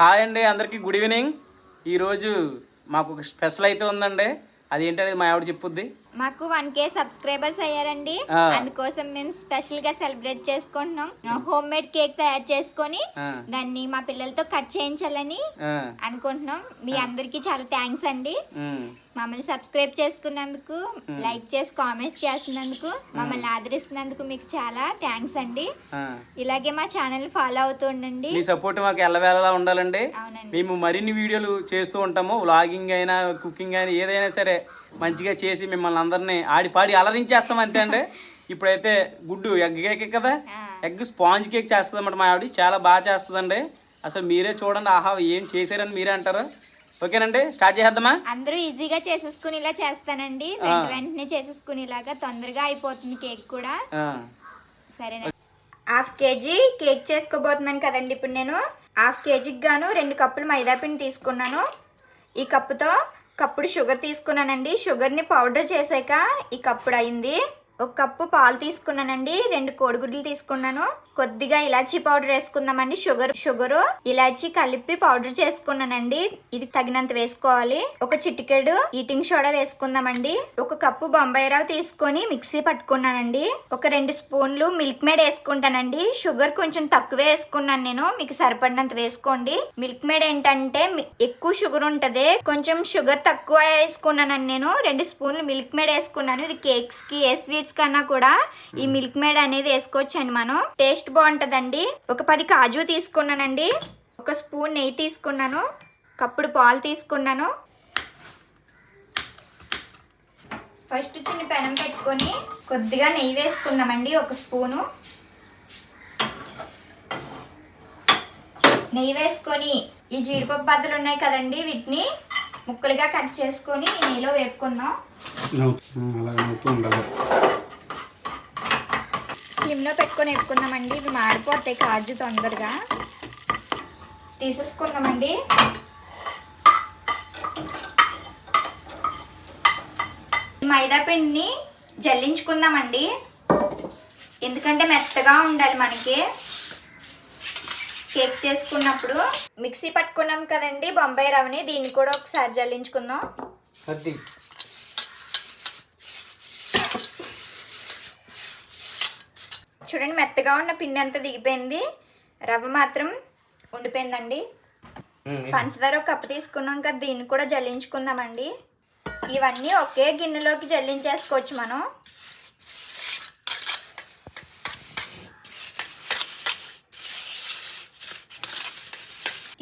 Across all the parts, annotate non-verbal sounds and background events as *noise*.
Hi అండి అందరికీ good evening. ఈరోజు మాకు ఒక స్పెషల్ అయితే ఉందండి. అది ఏంటనేది మా ఆవిడ చెప్పుద్ది. మాకు వన్ కే సబ్స్క్రైబర్స్ అయ్యారండి. అందుకోసం మేము స్పెషల్గా సెలబ్రేట్ చేసుకుంటున్నాం. హోమ్ మేడ్ కేక్ తయారు చేసుకొని. దాన్ని మా పిల్లలతో కట్ చేయించాలని అనుకుంటున్నాం. మీ అందరికీ చాలా థ్యాంక్స్ అండి. మమ్మల్ని సబ్స్క్రైబ్ చేసుకున్నందుకు లైక్ చేసి కామెంట్స్ చేస్తున్నందుకు మమ్మల్ని ఆదరిస్తున్నందుకు మీకు చాలా థ్యాంక్స్ అండి. ఇలాగే మా ఛానల్ ఫాలో అవుతూ ఉండండి. మీ సపోర్ట్ మాకు ఎల్లవేళలా ఉండాలండి. మేము మరిన్ని వీడియోలు చేస్తూ ఉంటాము. వ్లాగింగ్ అయినా కుకింగ్ అయినా ఏదైనా సరే మంచిగా చేసి మిమ్మల్ని అందరినీ ఆడి పాడి అలరించేస్తాం అంతే అండి. *laughs* ఇప్పుడైతే గుడ్డు ఎగ్ కేక్ కదా. ఎగ్ స్పాంజ్ కేక్ చేస్తుందన్నమాట మా ఆవిడ. చాలా బాగా చేస్తుందండి. అసలు మీరే చూడండి ఆహా ఏం చేశారని మీరే అంటారు. ఓకేనండి స్టార్ట్ చేసేద్దామా? అందరూ ఈజీగా చేసేసుకునేలా చేస్తానండి. వెంట వెంటనే చేసేసుకునేలాగా తొందరగా అయిపోతుంది కేక్ కూడా. ఆ, సరేనా? హాఫ్ కేజీ కేక్ చేసుకోబోతున్నాను కదండి ఇప్పుడు నేను. హాఫ్ కేజీకి గాను రెండు కప్పులు మైదా పిండి తీసుకున్నాను. ఈ కప్పుతో కప్పుడు షుగర్ తీసుకున్నానండి. షుగర్ని పౌడర్ చేశాక ఈ కప్పుడు అయింది. ఒక కప్పు పాలు తీసుకున్నానండి. రెండు కోడిగుడ్లు తీసుకున్నాను. కొద్దిగా ఇలాచీ పౌడర్ వేసుకుందామండి. షుగర్ షుగరు ఇలాచీ కలిపి పౌడర్ చేసుకున్నానండి. ఇది తగినంత వేసుకోవాలి. ఒక చిటికెడు ఈటింగ్ సోడా వేసుకుందామండి. ఒక కప్పు బొంబాయి రవ్వ తీసుకొని మిక్సీ పట్టుకున్నానండి. ఒక రెండు స్పూన్లు మిల్క్ మేడ్ వేసుకుంటానండి. షుగర్ కొంచెం తక్కువే వేసుకున్నాను నేను. మీకు సరిపడినంత వేసుకోండి. మిల్క్ మేడ్ ఏంటంటే ఎక్కువ షుగర్ ఉంటది. కొంచెం షుగర్ తక్కువ వేసుకున్నానండి నేను. రెండు స్పూన్లు మిల్క్ మేడ్ వేసుకున్నాను. ఇది కేక్స్కి ఏ స్వీట్స్ కన్నా కూడా ఈ మిల్క్ మేడ్ అనేది వేసుకోవచ్చండి మనం. టేస్ట్ బాగుంటుందండి. ఒక పది కాజు తీసుకున్నానండి. ఒక స్పూన్ నెయ్యి తీసుకున్నాను. కప్పుడు పాలు తీసుకున్నాను. ఫస్ట్ చిన్న పెనం పెట్టుకొని కొద్దిగా నెయ్యి వేసుకుందామండి ఒక స్పూను. నెయ్యి వేసుకొని ఈ జీడిపప్పు బద్దలు ఉన్నాయి కదండి వీటిని ముక్కలుగా కట్ చేసుకొని నెయ్యిలో వేపుకుందాం. అలా స్లిమ్లో పెట్టుకొని వేపుకుందామండి. ఇవి మాడిపోతాయి కాజు తొందరగా. తీసేసుకుందామండి. మైదాపిండిని జల్లించుకుందామండి. ఎందుకంటే మెత్తగా ఉండాలి మనకి. కేక్ చేసుకున్నప్పుడు. మిక్సీ పట్టుకున్నాం కదండి బొంబాయి రవ్వని. దీన్ని కూడా ఒకసారి జల్లించుకుందాం. చూడండి మెత్తగా ఉన్న పిండి అంతా దిగిపోయింది. రవ్వ మాత్రం ఉండిపోయిందండి. పంచదార ఒక కప్పు తీసుకున్నాం కదా దీన్ని కూడా జల్లించుకుందామండి. ఇవన్నీ ఒకే గిన్నెలోకి జల్లించేసుకోవచ్చు మనం.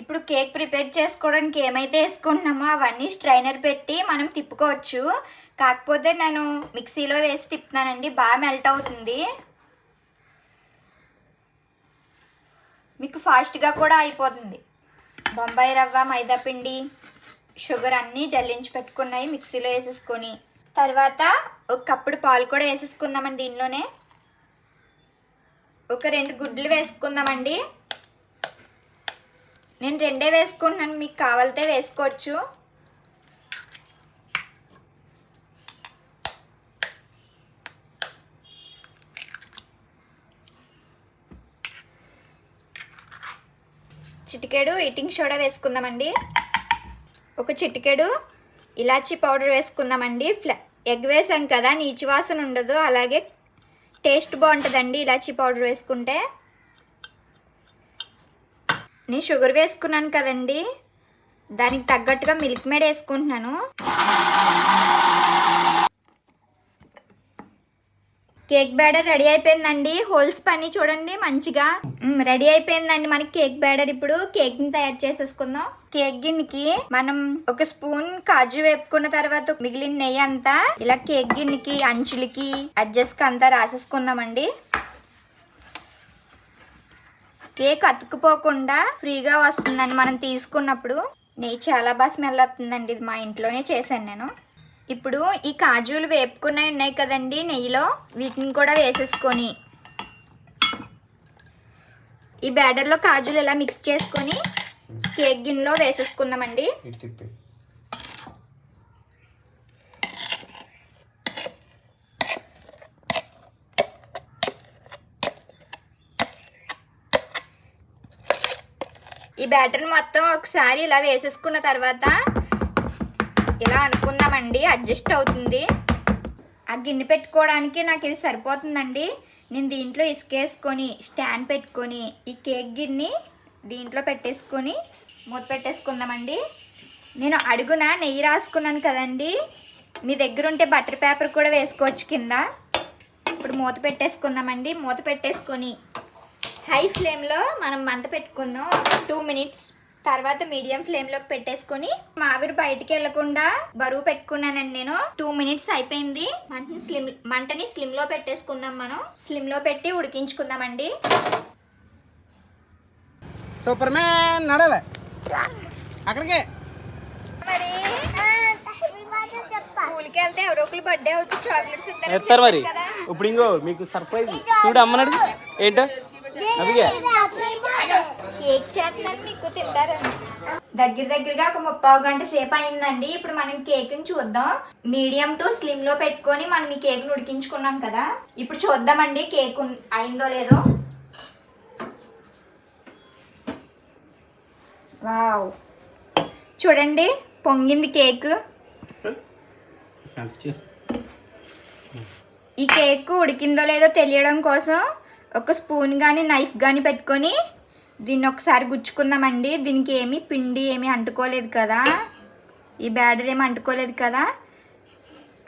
ఇప్పుడు కేక్ ప్రిపేర్ చేసుకోవడానికి ఏమైతే వేసుకుంటున్నామో అవన్నీ స్ట్రైనర్ పెట్టి మనం తిప్పుకోవచ్చు. కాకపోతే నేను మిక్సీలో వేసి తిప్పుతున్నానండి బాగా మెల్ట్ అవుతుంది. మీకు ఫాస్ట్గా కూడా అయిపోతుంది. బొంబాయి రవ్వ మైదా పిండి షుగర్ అన్నీ జల్లించి పెట్టుకున్నాయి మిక్సీలో వేసేసుకొని. తర్వాత ఒక కప్పుడు పాలు కూడా వేసేసుకుందామండి దీనిలోనే. ఒక రెండు గుడ్లు వేసుకుందామండి. నేను రెండే వేసుకుంటున్నాను మీకు కావాలితే వేసుకోవచ్చు. చిటికెడు ఈటింగ్ సోడా వేసుకుందామండి. ఒక చిటికెడు ఇలాచీ పౌడర్ వేసుకుందామండి. ఫ్ల ఎగ్ వేసాం కదా నీచు వాసన ఉండదు. అలాగే టేస్ట్ బాగుంటుందండి ఇలాచీ పౌడర్ వేసుకుంటే. నేను షుగర్ వేసుకున్నాను కదండి. దానికి తగ్గట్టుగా మిల్క్ మేడ్ వేసుకుంటున్నాను. కేక్ బ్యాడర్ రెడీ అయిపోయిందండి. హోల్స్ పని చూడండి మంచిగా. రెడీ అయిపోయిందండి మనకి కేక్ బ్యాడర్ ఇప్పుడు. కేక్ని తయారు చేసేసుకుందాం. కేక్ గిన్నెకి మనం ఒక స్పూన్ కాజు వేపుకున్న తర్వాత మిగిలిన నెయ్యి అంతా ఇలా కేక్ గిన్నెకి అంచులకి అడ్జస్ట్ అంతా రాసేసుకుందామండి. కేక్ అతుక్కుపోకుండా ఫ్రీగా వస్తుందండి మనం తీసుకున్నప్పుడు. నెయ్యి చాలా బాగా స్మెల్ వస్తుందండి ఇది మా ఇంట్లోనే చేశాను నేను. ఇప్పుడు ఈ కాజులు వేపుకున్నవి ఉన్నాయి కదండి నెయ్యిలో. వీటిని కూడా వేసేసుకొని ఈ బ్యాటర్లో కాజులు ఇలా మిక్స్ చేసుకొని కేక్ గిన్నెలో వేసేసుకుందామండి. ఈ బ్యాటర్ని మొత్తం ఒకసారి ఇలా వేసేసుకున్న తర్వాత ఇలా అనుకుందామండి అడ్జస్ట్ అవుతుంది. ఆ గిన్నె పెట్టుకోవడానికి నాకు ఇది సరిపోతుందండి. నేను దీంట్లో ఇసుకేసుకొని స్టాండ్ పెట్టుకొని ఈ కేక్ గిన్నె దీంట్లో పెట్టేసుకొని మూత పెట్టేసుకుందామండి. నేను అడుగున నెయ్యి రాసుకున్నాను కదండి. మీ దగ్గర ఉంటే బటర్ పేపర్ కూడా వేసుకోవచ్చు కింద. ఇప్పుడు మూత పెట్టేసుకుందామండి. మూత పెట్టేసుకొని హై ఫ్లేమ్లో మనం మంట పెట్టుకుందాం. టూ మినిట్స్ తర్వాత మీడియం ఫ్లేమ్లోకి పెట్టేసుకొని మావిరి బయటికి వెళ్ళకుండా బరువు పెట్టుకున్నానండి నేను. టూ మినిట్స్ అయిపోయింది. మంటని స్లిమ్ మంటని స్లిమ్లో పెట్టేసుకుందాం మనం. స్లిమ్లో పెట్టి ఉడికించుకుందామండి. సూపర్ మ్యాన్ నడలే అక్కడికే. మరి స్కూల్కి వెళ్తే ఎవరో ఒకరు బర్త్డే అవుతుంది చాక్లెట్స్ ఎత్తారు మరి. ఇప్పుడు ఇంకో మీకు సర్ప్రైజ్ చూడు అమ్మనాడు ఏంటో? అవిగా కేక్ చేస్తున్నాను మీకు తింటారు. దగ్గర దగ్గరగా ఒక ముప్పావు గంట సేపు అయిందండి. ఇప్పుడు మనం కేక్ని చూద్దాం. మీడియం టు స్లిమ్లో పెట్టుకొని మనం ఈ కేక్ని ఉడికించుకున్నాం కదా. ఇప్పుడు చూద్దామండి కేక్ అయిందో లేదో. వావ్. చూడండి పొంగింది కేక్. ఈ కేక్ ఉడికిందో లేదో తెలియడం కోసం ఒక స్పూన్ కానీ నైఫ్ కానీ పెట్టుకొని దీన్ని ఒకసారి గుచ్చుకుందామండి. దీనికి ఏమీ పిండి ఏమీ అంటుకోలేదు కదా. ఈ బ్యాడర్ ఏమి అంటుకోలేదు కదా.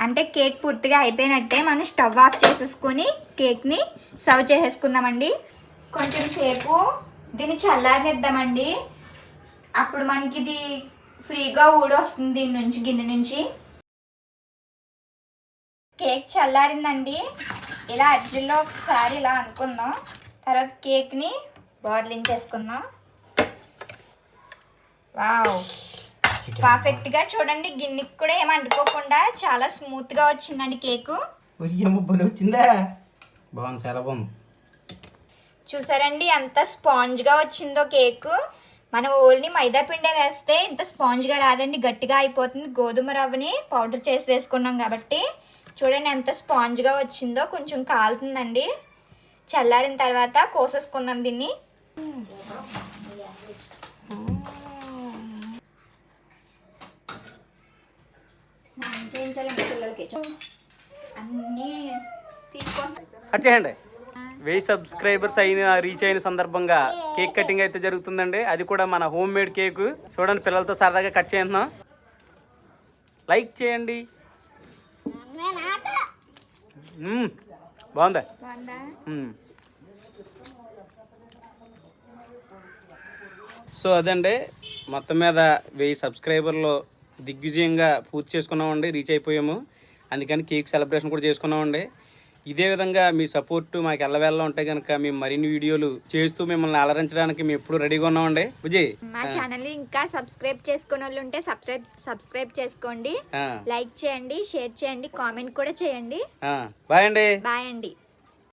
అంటే కేక్ పూర్తిగా అయిపోయినట్టే మనం స్టవ్ ఆఫ్ చేసేసుకొని కేక్ని సర్వ్ చేసేసుకుందామండి. కొంచెం సేపు దీన్ని చల్లారనిద్దామండి. అప్పుడు మనకి ఇది ఫ్రీగా ఊడొస్తుంది దీని నుంచి గిన్నె నుంచి. కేక్ చల్లారిందండి. ఇలా అర్జున్లో ఒకసారి ఇలా అనుకుందాం. తర్వాత కేక్ని బోర్లించేసుకుందాం వావ్. పర్ఫెక్ట్గా చూడండి గిన్నెకి కూడా ఏం అంటుకోకుండా చాలా స్మూత్గా వచ్చిందండి కేకు. వచ్చిందా? బాగుంది చాలా బాగుంది. చూసారండి ఎంత స్పాంజ్గా వచ్చిందో కేక్. మనం ఓన్లీ మైదా పిండే వేస్తే ఇంత స్పాంజ్గా రాదండి గట్టిగా అయిపోతుంది గోధుమ రవ్వని పౌడర్ చేసి వేసుకున్నాం కాబట్టి. చూడండి ఎంత స్పాంజ్గా వచ్చిందో కొంచెం కాలుతుందండి. చల్లారిన తర్వాత కోసేసుకుందాం దీన్ని. స్నానం చేయించాలండి పిల్లలకి. అన్నీ తీసుకోండి. వచ్చేయండి వెయ్యి సబ్స్క్రైబర్స్ అయిన రీచ్ అయిన సందర్భంగా కేక్ కటింగ్ అయితే జరుగుతుందండి. అది కూడా మన హోమ్ మేడ్ కేక్. చూడండి పిల్లలతో సరదాగా కట్ చేస్తున్నాం లైక్ చేయండి. బాగుందా బాగుందా మ్మ్. సో అదండి. మొత్తం మీద వెయ్యి సబ్స్క్రైబర్లు దిగ్విజయంగా పూర్తి చేసుకున్నామండి రీచ్ అయిపోయాము. అందుకని కేక్ సెలబ్రేషన్ కూడా చేసుకున్నామండి. ఇదే విధంగా మీ సపోర్ట్ మాకు ఎల్లవేళ్ళ ఉంటే కనుక మేము మరిన్ని వీడియోలు చేస్తూ మిమ్మల్ని అలరించడానికి మేము ఎప్పుడు రెడీగా ఉన్నామండి. విజయ్ మా ఛానల్ ఇంకా సబ్స్క్రైబ్ చేసుకున్న వాళ్ళు ఉంటే సబ్స్క్రైబ్ సబ్స్క్రైబ్ చేసుకోండి. లైక్ చేయండి షేర్ చేయండి కామెంట్ కూడా చేయండి. బాయ్ అండి. బాయ్ అండి.